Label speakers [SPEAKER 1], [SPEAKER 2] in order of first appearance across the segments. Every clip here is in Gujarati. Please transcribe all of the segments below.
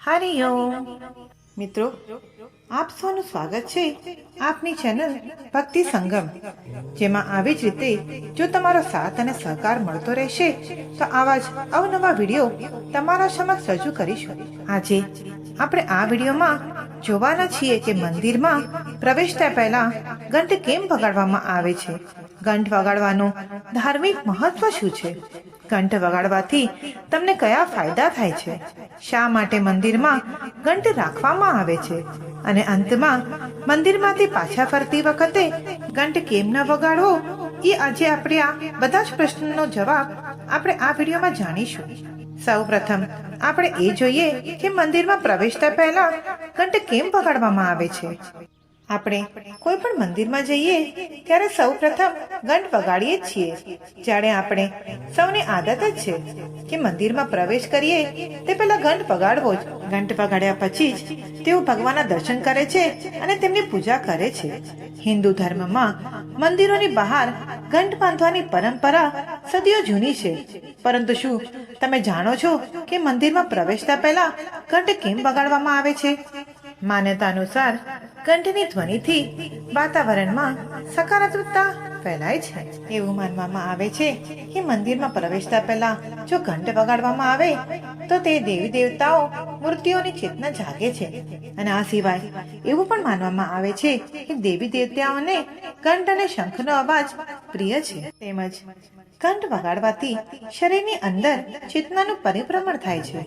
[SPEAKER 1] હરિઓમ મિત્રો, આપ સૌનું સ્વાગત છે આપની ચેનલ ભક્તિ સંગમ, જેમાં આવી જ રીતે જો તમારો સાથ અને સહકાર મળતો રહેશે, તો આવા જ અવનવા વીડિયો તમારા સમક્ષ રજૂ કરીશું. આજે આપણે આ વિડીયોમાં જોવાના છીએ કે મંદિરમાં પ્રવેશતા પહેલા ઘંટ કેમ વગાડવામાં આવે છે? ઘંટ વગાડવાનું ધાર્મિક મહત્વ શું છે? ઘંટ વગાડવાથી તમને કયા ફાયદા થાય છે? શા માટે મંદિરમાં ઘંટ રાખવામાં આવે છે? અને અંતમાં, મંદિરમાંથી પાછા ફરતી વખતે ઘંટ કેમ ન વગાડવો? એ આજે આપણે આ બધા જ પ્રશ્નનો જવાબ આપણે આ વિડીયોમાં જાણીશું. સૌ પ્રથમ આપણે એ જોઈએ કે મંદિરમાં પ્રવેશતા પહેલા ઘંટ કેમ વગાડવામાં આવે છે? આપણે કોઈ પણ મંદિરમાં જઈએ, ત્યારે સૌ પ્રથમ ઘંટ વગાડીએ છીએ. જાણે આપણે સૌની આદત જ છે કે મંદિરમાં પ્રવેશ કરીએ, તે પહેલા ઘંટ વગાડવો જ. ઘંટ વગાડ્યા પછી જ તેઓ ભગવાનના દર્શન કરે છે અને તેમની પૂજા કરે છે. હિન્દુ ધર્મમાં મંદિરોની બહાર ઘંટ બાંધવાની પરંપરા સદીઓ જૂની છે. પરંતુ શું તમે જાણો છો કે મંદિરમાં પ્રવેશતા પહેલા ઘંટ કેમ વગાડવામાં આવે છે? માન્યતા અનુસાર ઘંટની ધ્વનિથી વાતાવરણમાં સકારાત્મકતા ફેલાય છે. એવું માનવામાં આવે છે કે મંદિરમાં પ્રવેશતા પહેલા જો ઘંટ વગાડવામાં આવે, તો તે દેવી દેવતાઓ મૂર્તિઓની ચેતના જાગે છે. અને આ સિવાય એવું પણ માનવામાં આવે છે કે દેવી દેવતાઓને ઘંટ અને શંખનો અવાજ પ્રિય છે. તેમજ કંઠ વગાડવાથી શરીરની અંદર ચેતનાનું પરિભ્રમણ થાય છે.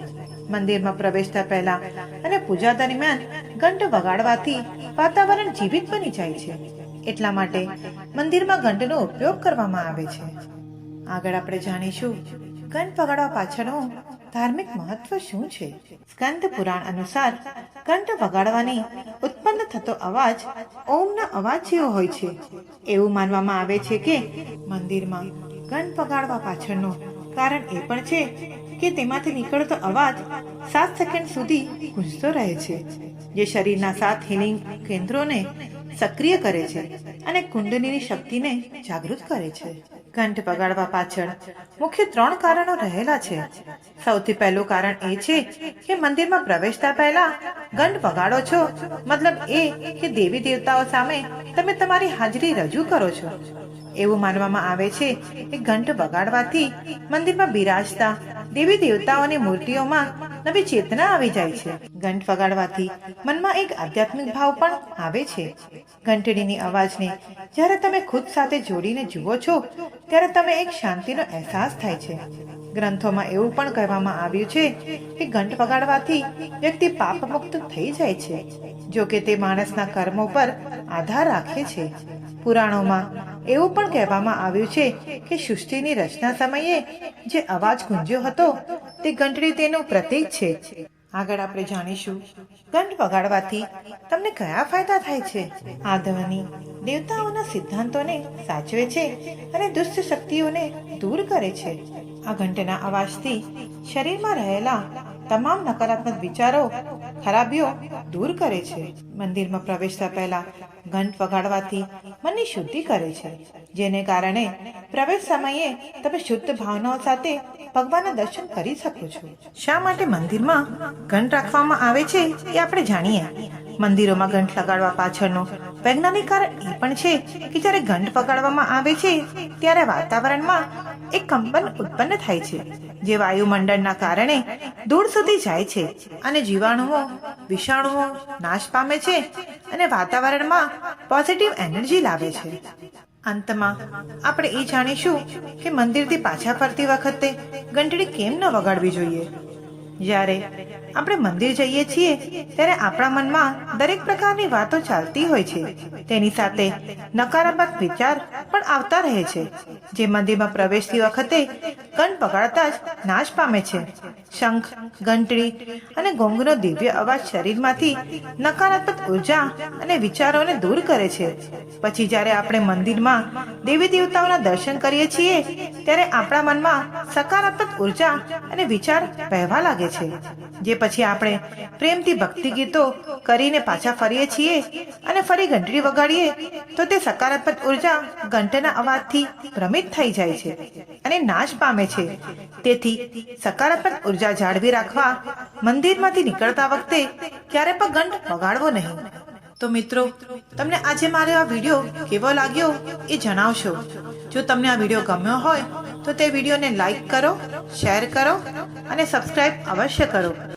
[SPEAKER 1] મંદિરમાં પ્રવેશતા પહેલા અને પૂજા દરમિયાન ઘંટ વગાડવાથી વાતાવરણ જીવિત બની જાય છે. એટલા માટે મંદિરમાં ઘંટનો ઉપયોગ કરવામાં આવે છે. આગળ આપણે જાણીશું ઘંટ વગાડવા પાછળનું ધાર્મિક મહત્વ શું છે? સ્કંદ પુરાણ અનુસાર ઘંટ વગાડવાની ઉત્પન્ન થતો અવાજ ઓમના અવાજ જેવો હોય છે. એવું માનવામાં આવે છે કે મંદિરમાં ઘંટ વગાડવા પાછળનું કારણ એ પણ છે કે તેમાંથી નીકળતો અવાજ સાત સેકન્ડ સુધી ગુંજતો રહે છે. જે શરીરના સાત હિલિંગ કેન્દ્રોને સક્રિય કરે છે અને કુંડલીની શક્તિને જાગૃત કરે છે. ઘંટ વગાડવા પાછળ મુખ્ય ત્રણ કારણો રહેલા છે. સૌથી પહેલું કારણ એ છે કે મંદિરમાં પ્રવેશતા પહેલા ઘંટ વગાડો છો. મતલબ એ કે દેવી દેવતાઓ સામે તમે તમારી હાજરી રજૂ કરો છો. એવું માનવામાં આવે છે કે ઘંટ વગાડવાથી મંદિરમાં બિરાજતા દેવી દેવતાઓની મૂર્તિઓમાં નવી ચેતના આવી જાય છે. ઘંટ વગાડવાથી મનમાં એક આધ્યાત્મિક ભાવ પણ આવે છે. ઘંટડીની અવાજને જ્યારે તમે ખુદ સાથે જોડીને જુઓ છો, ત્યારે તમે એક શાંતિનો અહેસાસ થાય છે. ગ્રંથોમાં એવું પણ કહેવામાં આવ્યું છે કે ઘંટ વગાડવાથી વ્યક્તિ પાપ મુક્ત થઈ જાય છે, જો કે તે માણસના કર્મો પર આધાર રાખે છે. પુરાણોમાં એવું પણ કહેવામાં આવ્યું છે કે સૃષ્ટિની રચના સમયે જે અવાજ ગુંજ્યો હતો તે ઘંટડી તેનું પ્રતીક છે. આગળ આપણે જાણીશું ઘંટ વગાડવાથી તમને કયા ફાયદા થાય છે? આ ધ્વનિ દેવતાઓના સિદ્ધાંતોને સાચવે છે અને દુષ્ટ શક્તિઓને દૂર કરે છે. આ ઘંટના અવાજથી શરીરમાં રહેલા તમામ નકારાત્મક વિચારો, ખરાબીઓ દૂર કરે છે. મંદિરમાં પ્રવેશતા પહેલા ઘંટ વગાડવાથી મનની શુદ્ધિ કરે છે, જેને કારણે પ્રવેશ સમયે તમે શુદ્ધ ભાવનાઓ સાથે ભગવાનના દર્શન કરી શકો છો. શા માટે મંદિરમાં ઘંટ રાખવામાં આવે છે એ આપણે જાણીએ? મંદિરોમાં ઘંટ લગાડવા પાછળનું વૈજ્ઞાનિક કારણ એ પણ છે કે જ્યારે ઘંટ વગાડવામાં આવે છે, ત્યારે વાતાવરણમાં એક કંપન ઉત્પન્ન થાય છે, જે વાયુમંડળના કારણે દૂર સુધી જાય છે અને જીવાણુઓ, વિષાણુઓ નાશ પામે છે અને વાતાવરણમાં પોઝિટિવ એનર્જી લાવે છે. અંતમાં, આપણે એ જાણીશું કે મંદિરથી પાછા ફરતી વખતે ઘંટડી કેમ ન વગાડવી જોઈએ? જ્યારે આપણે મંદિર જઈએ છીએ, ત્યારે આપણા મનમાં દરેક પ્રકારની વાતો ચાલતી હોય છે. તેની સાથે નકારાત્મક વિચાર પણ આવતા રહે છે, જે મંદિરમાં પ્રવેશતી વખતે કંઠ પકડતા જ નાશ પામે છે. શંખ, ઘંટડી અને ગોંગનો દિવ્ય અવાજ શરીરમાંથી નકારાત્મક ઊર્જા અને વિચારોને દૂર કરે છે. પછી જ્યારે આપણે મંદિરમાં દેવી દેવતાઓના દર્શન કરીએ છીએ, ત્યારે આપણા મનમાં સકારાત્મક ઊર્જા અને વિચાર વહેવા લાગે છે. જે પછી આપણે પ્રેમથી ભક્તિ ગીતો કરીને પાછા ફરીએ છીએ અને ફરી ઘંટડી વગાડીએ, તો તે સકારાત્મક ઊર્જા ઘંટના અવાજથી ભ્રમિત થઈ જાય છે અને નાશ પામે છે. તેથી સકારાત્મક ઊર્જા જાળવી રાખવા, મંદિરમાંથી નીકળતા વખતે ક્યારે પણ ઘંટ વગાડવો નહીં. તો મિત્રો, તમને આજે મારો આ વીડિયો કેવો લાગ્યો એ જણાવશો. જો તમને આ વીડિયો ગમ્યો હોય, તો તે વિડીયોને લાઈક કરો, શેર કરો અને સબસ્ક્રાઈબ અવશ્ય કરો.